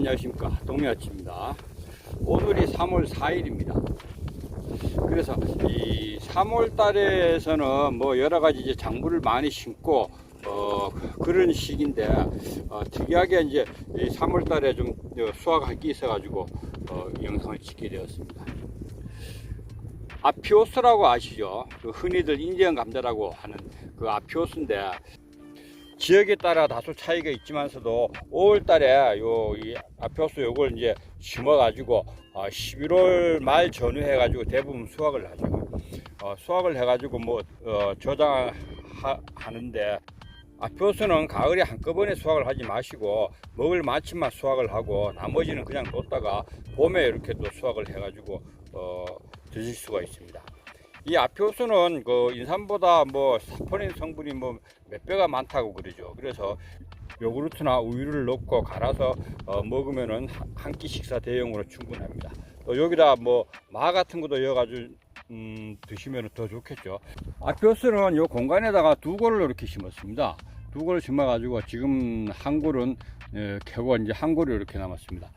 안녕하십니까. 동네아치입니다. 오늘이 3월 4일입니다. 그래서 이 3월 달에서는 뭐 여러 가지 이제 작물을 많이 심고 어 그런 시기인데 어, 특이하게 이제 이 3월 달에 좀 수확할 게 있어 가지고 어, 영상을 찍게 되었습니다. 아피오스라고 아시죠? 그 흔히들 인디언 감자라고 하는 그 아피오스인데 지역에 따라 다소 차이가 있지만서도 5월 달에 요 이 아피오스 요걸 이제 심어 가지고 어 11월 말 전후해 가지고 대부분 수확을 하죠. 어 수확을 해 가지고 뭐 어 저장하는데 아피오스는 가을에 한꺼번에 수확을 하지 마시고 먹을 만큼만 수확을 하고 나머지는 그냥 뒀다가 봄에 이렇게 또 수확을 해 가지고 어 드실 수가 있습니다. 이 아피오스는 그 인삼보다 뭐 사포닌 성분이 뭐 몇 배가 많다고 그러죠. 그래서 요구르트나 우유를 넣고 갈아서 어 먹으면은 한 끼 식사 대용으로 충분합니다. 또 여기다 뭐 마 같은 것도 넣어가지고 음 드시면 더 좋겠죠. 아피오스는 요 공간에다가 두 골을 이렇게 심었습니다. 두 골을 심어가지고 지금 한 골은 예, 캐고 이제 한 골이 이렇게 남았습니다.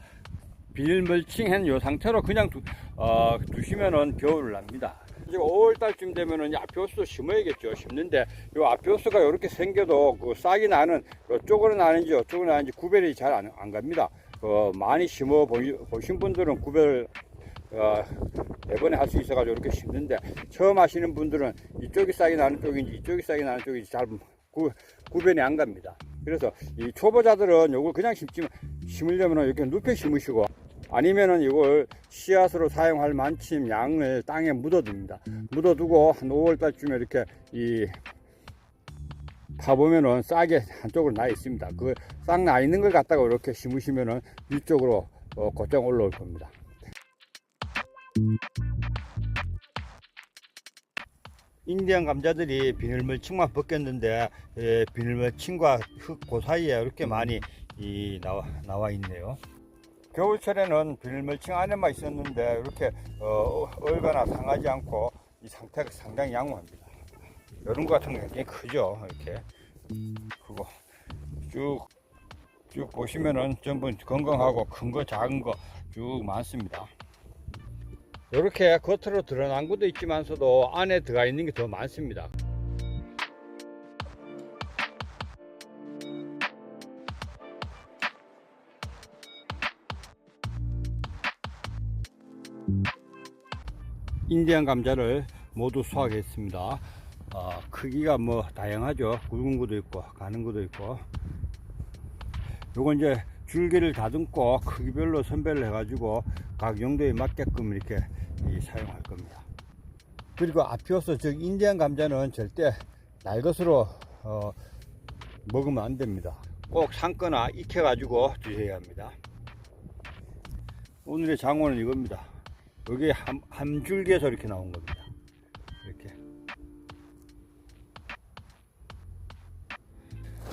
비닐 멀칭한 요 상태로 그냥 두, 어, 두시면은 겨울을 납니다. 지금 5월 달쯤 되면은 이 아피오스 심어야겠죠. 심는데 요 아피오스가 이렇게 생겨도 그 싹이 나는 이쪽으로 나는지 이쪽으로 나는지 구별이 잘안 갑니다. 어, 많이 심어 보시, 보신 분들은 구별 어, 매번에 할 수 있어가지고 이렇게 심는데 처음 하시는 분들은 이쪽이 싹이 나는 쪽인지 이쪽이 싹이 나는 쪽인지 잘 구, 구별이 안 갑니다. 그래서 이 초보자들은 요걸 그냥 심지, 심으려면 이렇게 눕혀 심으시고 아니면은 이걸 씨앗으로 사용할 만큼 양을 땅에 묻어둡니다. 묻어두고 한 5월 달쯤에 이렇게 이 파보면은 싹이 한쪽으로 나 있습니다. 그 싹 나 있는 걸 갖다가 이렇게 심으시면은 위쪽으로 어, 곧장 올라올 겁니다. 인디언 감자들이 비닐멀칭만 벗겼는데 예, 비닐멀칭과 흙 그 사이에 이렇게 많이 이, 나와, 나와 있네요. 겨울철에는 비닐멀칭 안에만 있었는데 이렇게 어, 얼거나 상하지 않고 이 상태가 상당히 양호합니다. 이런 거 같은 거 굉장히 크죠. 이렇게 그거 쭉, 쭉 보시면은 전부 건강하고 큰 거 작은 거 쭉 많습니다. 이렇게 겉으로 드러난 것도 있지만서도 안에 들어가 있는 게 더 많습니다. 인디안 감자를 모두 수확했습니다. 어, 크기가 뭐 다양하죠. 굵은 것도 있고 가는 것도 있고. 요건 이제 줄기를 다듬고 크기별로 선별을 해가지고 각 용도에 맞게끔 이렇게 이, 사용할 겁니다. 그리고 아피오스 즉 인디안 감자는 절대 날 것으로 어, 먹으면 안 됩니다. 꼭 삶거나 익혀가지고 드셔야 합니다. 오늘의 장원은 이겁니다. 여기 한, 한 줄기에서 이렇게 나온 겁니다. 이렇게.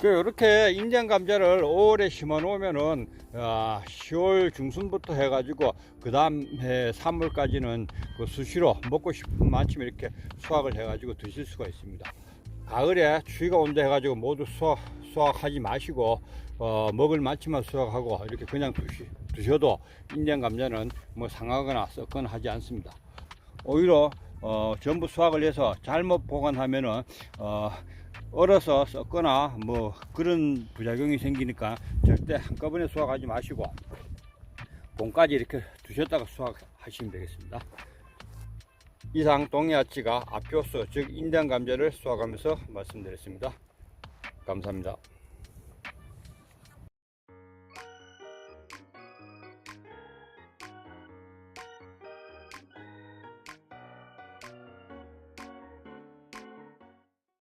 그 이렇게 인디안 감자를 5월에 심어 놓으면은 아, 10월 중순부터 해가지고 그 다음 해 3월까지는 그 수시로 먹고 싶은 만큼 이렇게 수확을 해가지고 드실 수가 있습니다. 가을에 추위가 온다 해가지고 모두 수확, 수확하지 마시고 어, 먹을 만큼만 수확하고 이렇게 그냥 드시, 드셔도 인디안 감자는 뭐 상하거나 썩거나 하지 않습니다. 오히려 어, 전부 수확을 해서 잘못 보관하면은 어, 얼어서 썩거나 뭐 그런 부작용이 생기니까 절대 한꺼번에 수확하지 마시고 봄까지 이렇게 두셨다가 수확하시면 되겠습니다. 이상 동해아치가 아피오스 즉 인디안 감자를 수확하면서 말씀드렸습니다. 감사합니다.